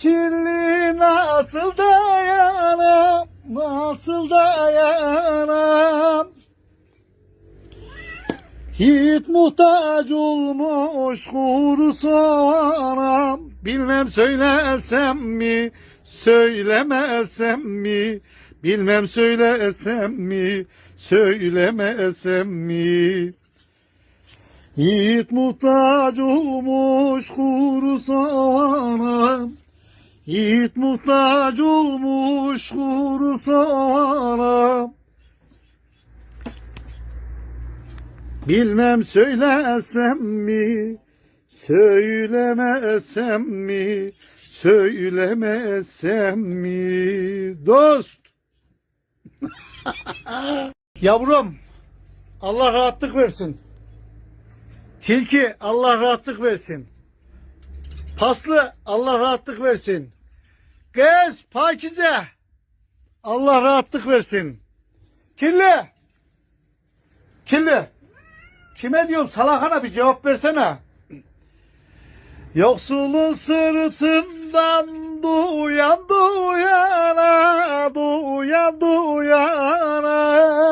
kirli nasıl dayanam, nasıl dayanam. Hiç muhtaç olmuş kuru soğanam. Bilmem söylesem mi, söylemesem mi? Bilmem söylesem mi, söylemesem mi? Yiğit muhtaç olmuş kuru soğanam. Yiğit muhtaç olmuş kuru. Bilmem söylesem mi, söylemesem mi, söylemesem mi? Dost! Yavrum, Allah rahatlık versin. Tilki, Allah rahatlık versin. Paslı, Allah rahatlık versin. Kız, Pakize, Allah rahatlık versin. Kirli, kirli. Kime diyorum salakana bir cevap versene. Yoksulun sırtından duyan duyana, duyan duyana.